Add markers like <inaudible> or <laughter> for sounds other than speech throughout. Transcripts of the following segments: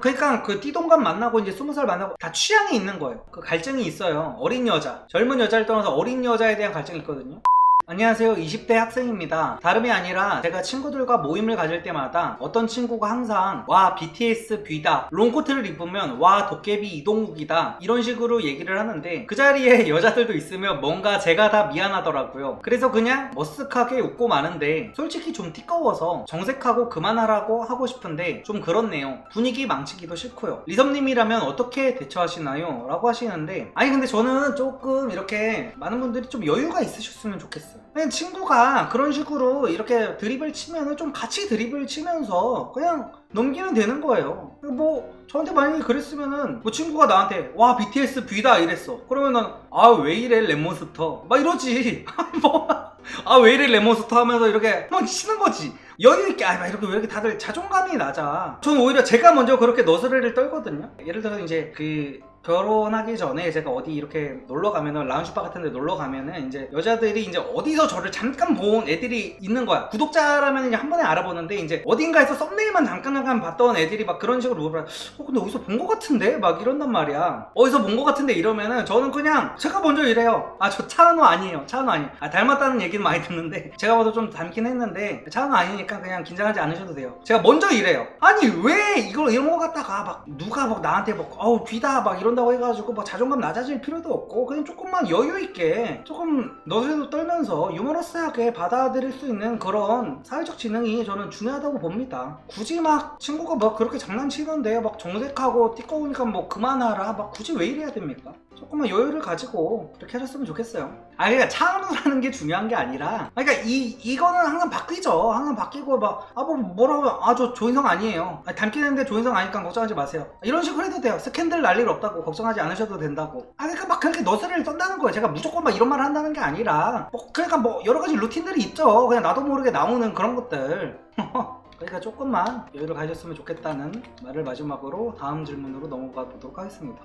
그러니까 그 띠동갑 만나고 이제 스무 살 만나고 다 취향이 있는 거예요. 그 갈증이 있어요. 어린 여자, 젊은 여자를 떠나서 어린 여자에 대한 갈증이 있거든요. 안녕하세요. 20대 학생입니다. 다름이 아니라 제가 친구들과 모임을 가질 때마다 어떤 친구가 항상 와 BTS 뷔다 롱코트를 입으면 와 도깨비 이동욱이다 이런 식으로 얘기를 하는데 그 자리에 <laughs> 여자들도 있으면 뭔가 제가 다 미안하더라고요. 그래서 그냥 머쓱하게 웃고 마는데 솔직히 좀 띠꺼워서 정색하고 그만하라고 하고 싶은데 좀 그렇네요. 분위기 망치기도 싫고요. 리섭님이라면 어떻게 대처하시나요? 라고 하시는데 아니 근데 저는 조금 이렇게 많은 분들이 좀 여유가 있으셨으면 좋겠어요. 그냥 친구가 그런 식으로 이렇게 드립을 치면은 좀 같이 드립을 치면서 그냥 넘기면 되는 거예요. 뭐 저한테 만약에 그랬으면은 뭐 친구가 나한테 와 BTS B다 이랬어. 그러면은 아 왜 이래 레몬스터 막 이러지. <laughs> 뭐아왜 이래 레몬스터 하면서 이렇게 막 치는 거지. 여유 있게 아막 이렇게 왜 이렇게 다들 자존감이 낮아. 저는 오히려 제가 먼저 그렇게 너스레를 떨거든요. 예를 들어 이제 그 결혼하기 전에 제가 어디 이렇게 놀러 가면은 라운지바 같은 데 놀러 가면은 이제 여자들이 이제 어디서 저를 잠깐 본 애들이 있는 거야. 구독자라면 이제 한 번에 알아보는데 이제 어딘가에서 썸네일만 잠깐 잠깐 봤던 애들이 막 그런 식으로 물어봐. 어 근데 어디서 본 거 같은데? 막 이런단 말이야. 어디서 본 거 같은데 이러면은 저는 그냥 제가 먼저 이래요. 아 저 차은우 아니에요. 차은우 아니에요. 아 닮았다는 얘기는 많이 듣는데 <laughs> 제가 봐도 좀 닮긴 했는데 차은우 아니니까 그냥 긴장하지 않으셔도 돼요. 제가 먼저 이래요. 아니 왜 이걸 이런 거 갖다가 막 누가 막 나한테 막 어우 귀다 막 이런 다고 해가지고 막 자존감 낮아질 필요도 없고 그냥 조금만 여유 있게 조금 너스레도 떨면서 유머러스하게 받아들일 수 있는 그런 사회적 지능이 저는 중요하다고 봅니다. 굳이 막 친구가 막 그렇게 장난치는데 막 정색하고 띠꺼우니까 뭐 그만하라 막 굳이 왜 이래야 됩니까? 조금만 여유를 가지고 그렇게 하셨으면 좋겠어요. 아 그러니까 차은우라는 게 중요한 게 아니라 그러니까 이 이거는 항상 바뀌죠. 항상 바뀌고 막 아 뭐 뭐라고 아저 조인성 아니에요. 아, 닮긴 했는데 조인성 아니까 걱정하지 마세요. 이런 식으로 해도 돼요. 스캔들 날 일 없다고 걱정하지 않으셔도 된다고. 아 그러니까 막 그렇게 너스를 떤다는 거예요. 제가 무조건 막 이런 말 한다는 게 아니라 뭐 그러니까 뭐 여러 가지 루틴들이 있죠. 그냥 나도 모르게 나오는 그런 것들. <laughs> 그러니까 조금만 여유를 가졌으면 좋겠다는 말을 마지막으로 다음 질문으로 넘어가 보도록 하겠습니다.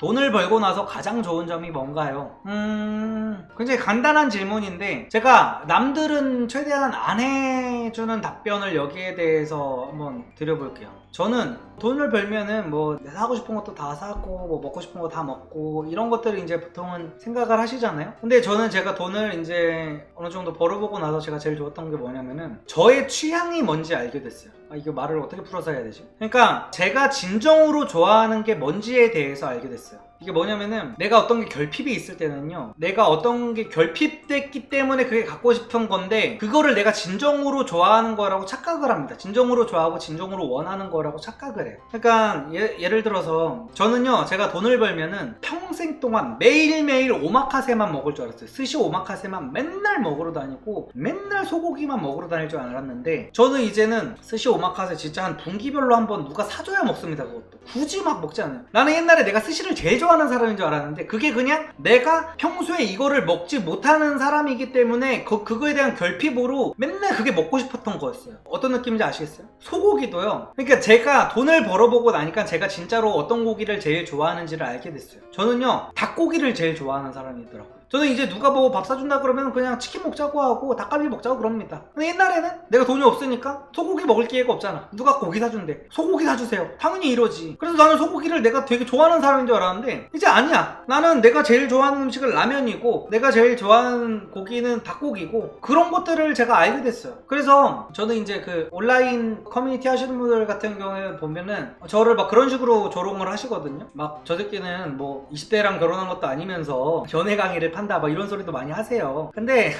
돈을 벌고 나서 가장 좋은 점이 뭔가요? 음, 굉장히 간단한 질문인데, 제가 남들은 최대한 안 해주는 답변을 여기에 대해서 한번 드려볼게요. 저는 돈을 벌면은 뭐 사고 싶은 것도 다 사고, 뭐 먹고 싶은 거 다 먹고, 이런 것들을 이제 보통은 생각을 하시잖아요? 근데 저는 제가 돈을 이제 어느 정도 벌어보고 나서 제가 제일 좋았던 게 뭐냐면은, 저의 취향이 뭔지 알게 됐어요. 아, 이거 말을 어떻게 풀어서 해야 되지? 그러니까 제가 진정으로 좋아하는 게 뭔지에 대해서 알게 됐어요. 이게 뭐냐면은 내가 어떤 게 결핍이 있을 때는요 내가 어떤 게 결핍됐기 때문에 그게 갖고 싶은 건데 그거를 내가 진정으로 좋아하는 거라고 착각을 합니다. 진정으로 좋아하고 진정으로 원하는 거라고 착각을 해요. 그러니까 예, 를 들어서 저는요 제가 돈을 벌면은 평생 동안 매일매일 오마카세만 먹을 줄 알았어요. 스시 오마카세만 맨날 먹으러 다니고 맨날 소고기만 먹으러 다닐 줄 알았는데 저는 이제는 스시 오마카세 진짜 한 분기별로 한번 누가 사줘야 먹습니다 그것도. 굳이 막 먹지 않아요. 나는 옛날에 내가 스시를 제일 좋아 하는 사람인 줄 알았는데 그게 그냥 내가 평소에 이거를 먹지 못하는 사람이기 때문에 그, 그거에 대한 결핍으로 맨날 그게 먹고 싶었던 거였어요. 어떤 느낌인지 아시겠어요? 소고기도요. 그러니까 제가 돈을 벌어보고 나니까 제가 진짜로 어떤 고기를 제일 좋아하는지를 알게 됐어요. 저는요 닭고기를 제일 좋아하는 사람이더라고요 저는 이제 누가 뭐 밥 사준다 그러면 그냥 치킨 먹자고 하고 닭갈비 먹자고 그럽니다. 근데 옛날에는 내가 돈이 없으니까 소고기 먹을 기회가 없잖아. 누가 고기 사준대. 소고기 사주세요. 당연히 이러지. 그래서 나는 소고기를 내가 되게 좋아하는 사람인 줄 알았는데 이제 아니야. 나는 내가 제일 좋아하는 음식은 라면이고 내가 제일 좋아하는 고기는 닭고기고 그런 것들을 제가 알게 됐어요. 그래서 저는 이제 그 온라인 커뮤니티 하시는 분들 같은 경우에 보면은 저를 막 그런 식으로 조롱을 하시거든요. 막 저 새끼는 뭐 20대랑 결혼한 것도 아니면서 연애 강의를 판다 막 이런 소리도 많이 하세요. 근데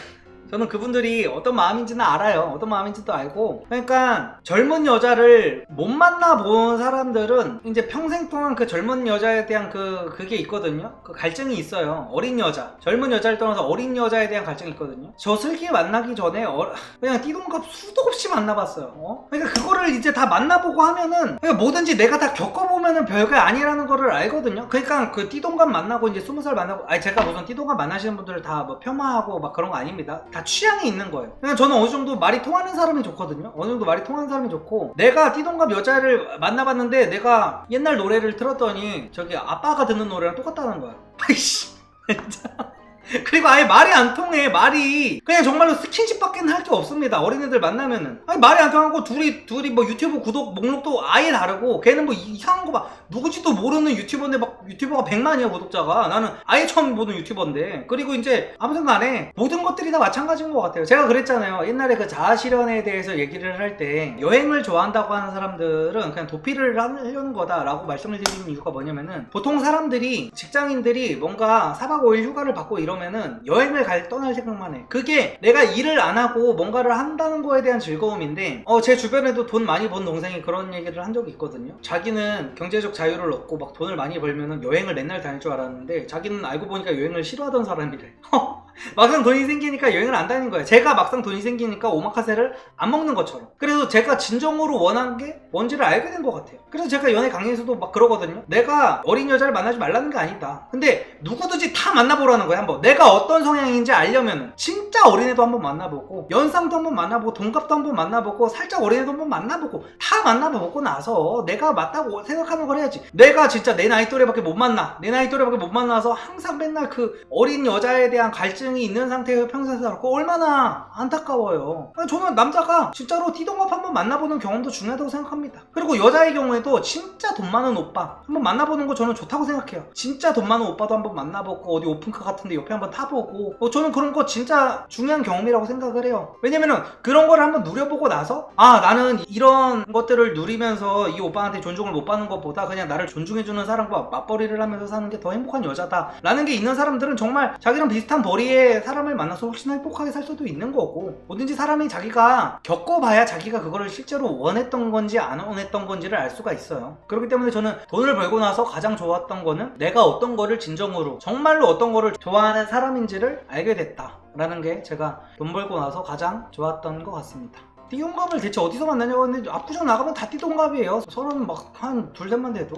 저는 그분들이 어떤 마음인지는 알아요. 어떤 마음인지도 알고. 그러니까 젊은 여자를 못 만나본 사람들은 이제 평생 동안 그 젊은 여자에 대한 그, 그게 있거든요. 그 갈증이 있어요. 어린 여자. 젊은 여자를 떠나서 어린 여자에 대한 갈증이 있거든요. 저 슬기 만나기 전에 어- 그냥 띠동갑 수도 없이 만나봤어요. 어? 그러니까 그거를 이제 다 만나보고 하면은 그러니까 뭐든지 내가 다 겪어보면은 별게 아니라는 거를 알거든요. 그러니까 그 띠동갑 만나고 이제 스무 살 만나고 아니 제가 무슨 띠동갑 만나시는 분들을 다 뭐 폄하하고 막 그런 거 아닙니다. 다 취향이 있는 거예요. 그냥 저는 어느 정도 말이 통하는 사람이 좋거든요. 어느 정도 말이 통하는 사람이 좋고 내가 띠동갑 여자를 만나봤는데 내가 옛날 노래를 틀었더니 저기 아빠가 듣는 노래랑 똑같다는 거야. <laughs> 아이씨 진짜 <laughs> 그리고 아예 말이 안 통해 말이. 그냥 정말로 스킨십밖에 할 게 없습니다 어린애들 만나면은. 아니 말이 안 통하고 둘이 둘이 뭐 유튜브 구독 목록도 아예 다르고 걔는 뭐 이상한 거 막 누구지도 모르는 유튜버인데 막 유튜버가 100만이야 구독자가. 나는 아예 처음 보는 유튜버인데. 그리고 이제 아무튼 간에 모든 것들이 다 마찬가지인 것 같아요. 제가 그랬잖아요. 옛날에 그 자아실현에 대해서 얘기를 할 때 여행을 좋아한다고 하는 사람들은 그냥 도피를 하려는 거다 라고 말씀을 드리는 이유가 뭐냐면은 보통 사람들이 직장인들이 뭔가 4박 5일 휴가를 받고 이 러면은 여행을 갈 떠날 생각만 해. 그게 내가 일을 안 하고 뭔가를 한다는 거에 대한 즐거움인데 어 제 주변에도 돈 많이 번 동생이 그런 얘기를 한 적이 있거든요. 자기는 경제적 자유를 얻고 막 돈을 많이 벌면은 여행을 맨날 다닐 줄 알았는데 자기는 알고 보니까 여행을 싫어하던 사람이래 <laughs> 막상 돈이 생기니까 여행을 안 다니는 거예요. 제가 막상 돈이 생기니까 오마카세를 안 먹는 것처럼. 그래서 제가 진정으로 원한 게 뭔지를 알게 된 것 같아요. 그래서 제가 연애 강의에서도 막 그러거든요. 내가 어린 여자를 만나지 말라는 게 아니다. 근데 누구든지 다 만나보라는 거야, 한번. 내가 어떤 성향인지 알려면 진짜 어린애도 한번 만나보고, 연상도 한번 만나보고, 동갑도 한번 만나보고, 살짝 어린애도 한번 만나보고, 다 만나보고 나서 내가 맞다고 생각하는 걸 해야지. 내가 진짜 내 나이 또래밖에 못 만나. 내 나이 또래밖에 못 만나서 항상 맨날 그 어린 여자에 대한 갈증 이 있는 상태에서 평생 살았고 얼마나 안타까워요. 저는 남자가 진짜로 띠동갑 한번 만나보는 경험도 중요하다고 생각합니다. 그리고 여자의 경우에도 진짜 돈 많은 오빠 한번 만나보는 거 저는 좋다고 생각해요. 진짜 돈 많은 오빠도 한번 만나보고 어디 오픈카 같은데 옆에 한번 타보고 어, 저는 그런 거 진짜 중요한 경험이라고 생각을 해요. 왜냐면은 그런 거를 한번 누려보고 나서 아 나는 이런 것들을 누리면서 이 오빠한테 존중을 못 받는 것보다 그냥 나를 존중해주는 사람과 맞벌이를 하면서 사는 게 더 행복한 여자다 라는 게 있는 사람들은 정말 자기랑 비슷한 벌이 의 사람을 만나서 훨씬 행복하게 살 수도 있는 거고 뭐든지 사람이 자기가 겪어봐야 자기가 그거를 실제로 원했던 건지 안 원했던 건지를 알 수가 있어요. 그렇기 때문에 저는 돈을 벌고 나서 가장 좋았던 거는 내가 어떤 거를 진정으로 정말로 어떤 거를 좋아하는 사람인지를 알게 됐다 라는 게 제가 돈 벌고 나서 가장 좋았던 것 같습니다. 띠동갑을 대체 어디서 만나냐고 했는데 압구정 나가면 다 띠동갑이에요. 서른 막한 둘 셋만 돼도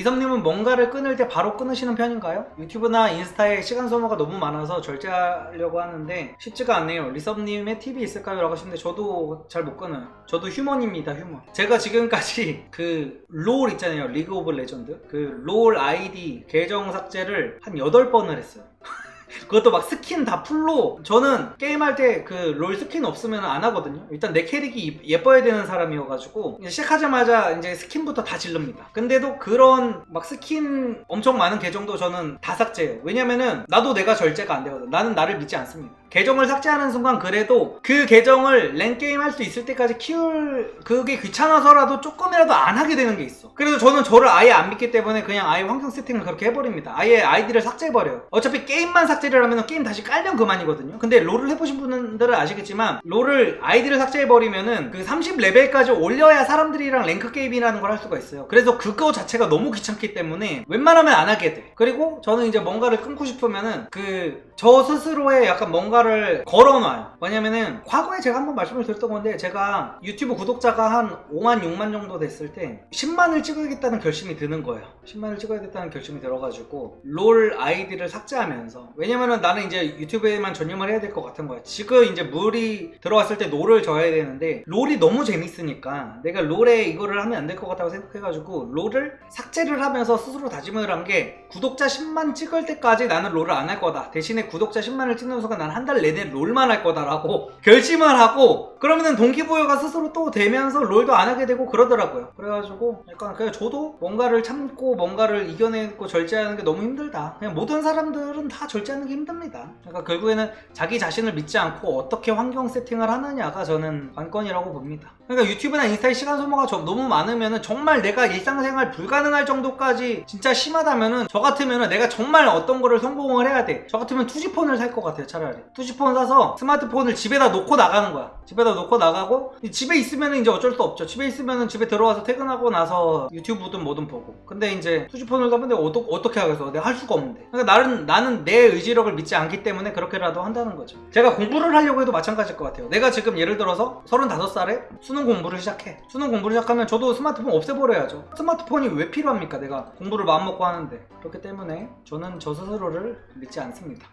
리섬님은 뭔가를 끊을 때 바로 끊으시는 편인가요? 유튜브나 인스타에 시간 소모가 너무 많아서 절제하려고 하는데 쉽지가 않네요. 리섬님의 팁이 있을까요? 라고 하시는데 저도 잘 못 끊어요. 저도 휴먼입니다, 휴먼. 제가 지금까지 <laughs> 그 롤 있잖아요. 리그 오브 레전드. 그 롤 아이디 계정 삭제를 한 8번을 했어요. 그것도 막 스킨 다 풀로. 저는 게임할 때 그 롤 스킨 없으면 안 하거든요. 일단 내 캐릭이 예뻐야 되는 사람이어가지고 시작하자마자 이제 스킨부터 다 질릅니다. 근데도 그런 막 스킨 엄청 많은 계정도 저는 다 삭제해요. 왜냐면은 나도 내가 절제가 안 되거든. 나는 나를 믿지 않습니다 계정을 삭제하는 순간 그래도 그 계정을 랭게임 할 수 있을 때까지 키울 그게 귀찮아서라도 조금이라도 안 하게 되는 게 있어. 그래서 저는 저를 아예 안 믿기 때문에 그냥 아예 환경 세팅을 그렇게 해버립니다. 아예 아이디를 삭제해버려요. 어차피 게임만 삭제를 하면 게임 다시 깔면 그만이거든요. 근데 롤을 해보신 분들은 아시겠지만 롤을 아이디를 삭제해버리면은 그 30레벨까지 올려야 사람들이랑 랭크 게임이라는 걸 할 수가 있어요. 그래서 그거 자체가 너무 귀찮기 때문에 웬만하면 안 하게 돼. 그리고 저는 이제 뭔가를 끊고 싶으면은 그 저 스스로의 약간 뭔가를 걸어놔요. 왜냐면은 과거에 제가 한번 말씀을 드렸던 건데 제가 유튜브 구독자가 한 5만 6만 정도 됐을 때 10만을 찍어야겠다는 결심이 드는 거예요. 10만을 찍어야겠다는 결심이 들어가지고 롤 아이디를 삭제하면서 왜냐면은 나는 이제 유튜브에만 전념을 해야 될 것 같은 거야. 지금 이제 물이 들어왔을 때 롤을 져야 되는데 롤이 너무 재밌으니까 내가 롤에 이거를 하면 안 될 것 같다고 생각해가지고 롤을 삭제를 하면서 스스로 다짐을 한 게 구독자 10만 찍을 때까지 나는 롤을 안 할 거다. 대신에 구독자 10만을 찍는 순간 난한 달 내내 롤만 할 거다라고 결심을 하고 그러면은 동기부여가 스스로 또 되면서 롤도 안 하게 되고 그러더라고요 그래가지고 약간 그냥 저도 뭔가를 참고 뭔가를 이겨내고 절제하는 게 너무 힘들다 그냥 모든 사람들은 다 절제하는 게 힘듭니다 그러니까 결국에는 자기 자신을 믿지 않고 어떻게 환경 세팅을 하느냐가 저는 관건이라고 봅니다 그러니까 유튜브나 인스타에 시간 소모가 좀 너무 많으면은 정말 내가 일상생활 불가능할 정도까지 진짜 심하다면은 저 같으면은 내가 정말 어떤 거를 성공을 해야 돼. 저 같으면 투지폰을 살 것 같아요, 차라리. 투지폰 사서 스마트폰을 집에다 놓고 나가는 거야. 집에다 놓고 나가고 집에 있으면은 이제 어쩔 수 없죠. 집에 있으면은 집에 들어와서 퇴근하고 나서 유튜브든 뭐든 보고. 근데 이제 투지폰을 사면 내가 어떠, 어떻게 하겠어? 내가 할 수가 없는데. 그러니까 나는 나는 내 의지력을 믿지 않기 때문에 그렇게라도 한다는 거죠. 제가 공부를 하려고 해도 마찬가지일 것 같아요. 내가 지금 예를 들어서 35살에 수능 공부를 시작해. 수능 공부를 시작하면 저도 스마트폰 없애버려야죠. 스마트폰이 왜 필요합니까? 내가 공부를 마음먹고 하는데. 그렇기 때문에 저는 저 스스로를 믿지 않습니다.